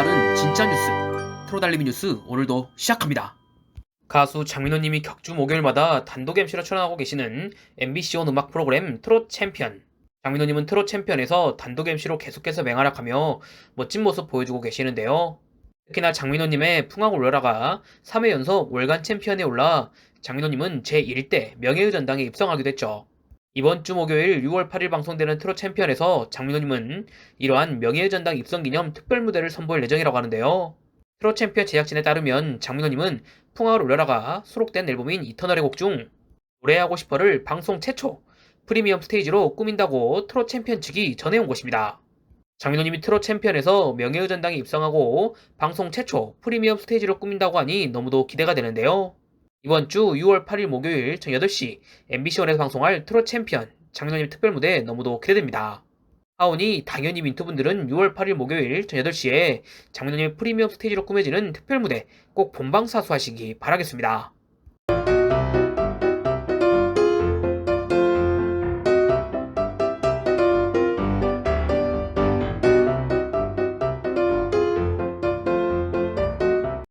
빠른 진짜 뉴스 트로달리미 뉴스 오늘도 시작합니다. 가수 장민호님이 격주 목요일마다 단독 MC로 출연하고 계시는 MBC 온 음악 프로그램 트롯 챔피언. 장민호님은 트롯 챔피언에서 단독 MC로 계속해서 맹활약하며 멋진 모습 보여주고 계시는데요. 특히나 장민호님의 풍악 올려라가 3회 연속 월간 챔피언에 올라 장민호님은 제1대 명예의 전당에 입성하기도 했죠. 이번 주 목요일 6월 8일 방송되는 트롯 챔피언에서 장민호님은 이러한 명예의 전당 입성 기념 특별 무대를 선보일 예정이라고 하는데요. 트롯 챔피언 제작진에 따르면 장민호님은 풍악을 올려라가 수록된 앨범인 이터널의 곡 중 노래하고 싶어를 방송 최초 프리미엄 스테이지로 꾸민다고 트롯 챔피언 측이 전해온 것입니다. 장민호님이 트롯 챔피언에서 명예의 전당에 입성하고 방송 최초 프리미엄 스테이지로 꾸민다고 하니 너무도 기대가 되는데요. 이번 주 6월 8일 목요일 저녁 8시 MBC1에서 방송할 트롯 챔피언 장민호님 특별 무대 너무도 기대됩니다. 하오니 당연히 민투분들은 6월 8일 목요일 저녁 8시에 장민호님 프리미엄 스테이지로 꾸며지는 특별 무대 꼭 본방 사수 하시기 바라겠습니다.